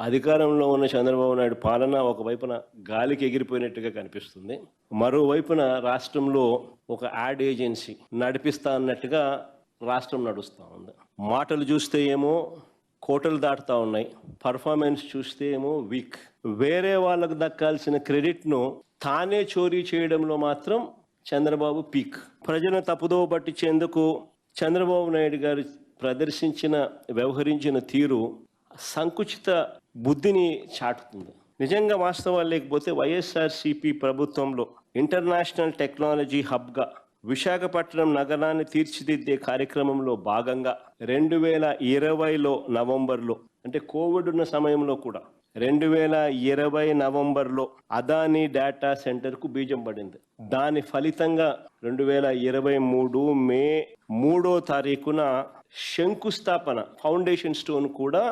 అధికారంలో ఉన్న చంద్రబాబు నాయుడు పాలన ఒకవైపున గాలికి ఎగిరిపోయినట్టుగా కనిపిస్తుంది. మరోవైపున రాష్ట్రంలో ఒక యాడ్ ఏజెన్సీ నడిపిస్తా అన్నట్టుగా రాష్ట్రం నడుస్తూ ఉంది. మాటలు చూస్తే ఏమో కోటలు దాటుతా ఉన్నాయి. పర్ఫార్మెన్స్ చూస్తే ఏమో వీక్ వేరే వాళ్ళకు దక్కాల్సిన క్రెడిట్ను తానే చోరీ చేయడంలో మాత్రం చంద్రబాబు పీక్ ప్రజలను తప్పుదోవ పట్టించేందుకు చంద్రబాబు నాయుడు గారు ప్రదర్శించిన వ్యవహరించిన తీరు సంకుచిత బుద్ధిని చాటుతుంది. నిజంగా వాస్తవాలు లేకపోతే వైఎస్ఆర్సిపి ప్రభుత్వంలో ఇంటర్నేషనల్ టెక్నాలజీ హబ్గా విశాఖపట్నం నగరాన్ని తీర్చిదిద్దే కార్యక్రమంలో భాగంగా రెండు వేల ఇరవైలో నవంబర్లో అంటే కోవిడ్ ఉన్న సమయంలో కూడా రెండు వేల ఇరవై నవంబర్లో అదానీ డేటా సెంటర్కు బీజం పడింది. దాని ఫలితంగా రెండు వేల ఇరవై మూడు మే మూడో తారీఖున శంకుస్థాపన ఫౌండేషన్ స్టోన్ కూడా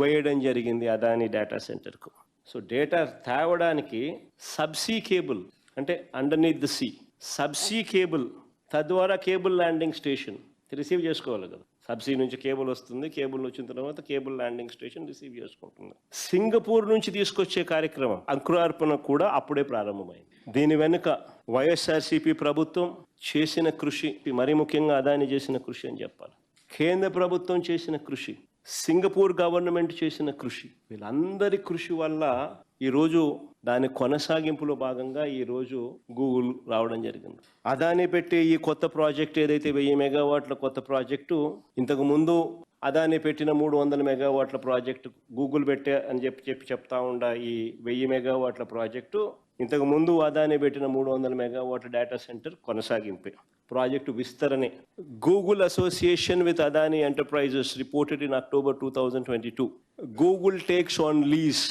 వేయడం జరిగింది అదానీ డేటా సెంటర్కు. సో డేటా తేవడానికి సబ్సీ కేబుల్ అంటే underneath the sea subsea cable తద్వారా కేబుల్ ల్యాండింగ్ స్టేషన్ రిసీవ్ చేసుకోవాలి కదా. సబ్సీ నుంచి కేబుల్ వస్తుంది కేబుల్ వచ్చిన తర్వాత కేబుల్ ల్యాండింగ్ స్టేషన్ రిసీవ్ చేసుకుంటుంది. సింగపూర్ నుంచి తీసుకొచ్చే కార్యక్రమం అంకురార్పణ కూడా అప్పుడే ప్రారంభమైంది. దీని వెనుక వైఎస్ఆర్సీపీ ప్రభుత్వం చేసిన కృషి మరీ ముఖ్యంగా అదాని చేసిన కృషి అని చెప్పాలి. కేంద్ర ప్రభుత్వం చేసిన కృషి సింగపూర్ గవర్నమెంట్ చేసిన కృషి వీళ్ళందరి కృషి వల్ల ఈరోజు దాని కొనసాగింపులో భాగంగా ఈరోజు గూగుల్ రావడం జరిగింది. అదాని పెట్టే ఈ కొత్త ప్రాజెక్ట్ ఏదైతే వెయ్యి మెగావాట్ల కొత్త ప్రాజెక్టు ఇంతకు ముందు అదాని పెట్టిన మూడు వందల మెగావాట్ల ప్రాజెక్టు గూగుల్ పెట్టే అని చెప్పి చెప్పి చెప్తా ఉండ ఈ వెయ్యి మెగావాట్ల ప్రాజెక్టు ఇంతకు ముందు అదాని పెట్టిన మూడు వందల మెగావాట్ల డేటా సెంటర్ కొనసాగింపే. Project విస్తరణే Google association with Adani Enterprises reported in October two thousand twenty two. Google takes on lease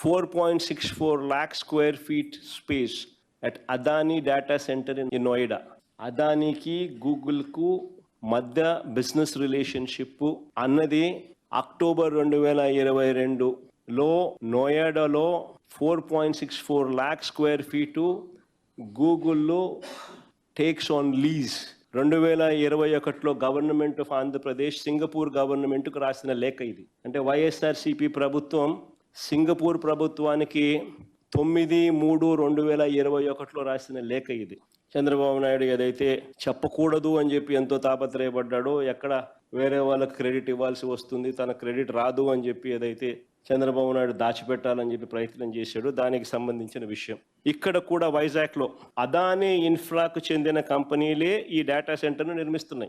four point six four space square feet space at Adani data centre Noida అదానీకి గూగుల్కు మధ్య business relationship అన్నది October రెండు వేల ఇరవై రెండులో నోయాడాలో four point six four lakh square feet గూగుల్లో takes on lease రెండు వేల ఇరవై ఒకటిలో గవర్నమెంట్ ఆఫ్ ఆంధ్రప్రదేశ్ సింగపూర్ గవర్నమెంట్కు రాసిన లేఖ ఇది. అంటే వైఎస్ఆర్సిపి ప్రభుత్వం సింగపూర్ ప్రభుత్వానికి తొమ్మిది మూడు రెండు వేల ఇరవై ఒకటిలో రాసిన లేఖ ఇది. చంద్రబాబు నాయుడు ఏదైతే చెప్పకూడదు అని చెప్పి ఎంతో తాపత్రయపడ్డాడో ఎక్కడ వేరే వాళ్ళకి క్రెడిట్ ఇవ్వాల్సి వస్తుంది తన క్రెడిట్ రాదు అని చెప్పి ఏదైతే చంద్రబాబు నాయుడు దాచిపెట్టాలని చెప్పి ప్రయత్నం చేశాడు దానికి సంబంధించిన విషయం. ఇక్కడ కూడా వైజాగ్లో అదానీ ఇన్ఫ్రాకు చెందిన కంపెనీలే ఈ డేటా సెంటర్ను నిర్మిస్తున్నాయి.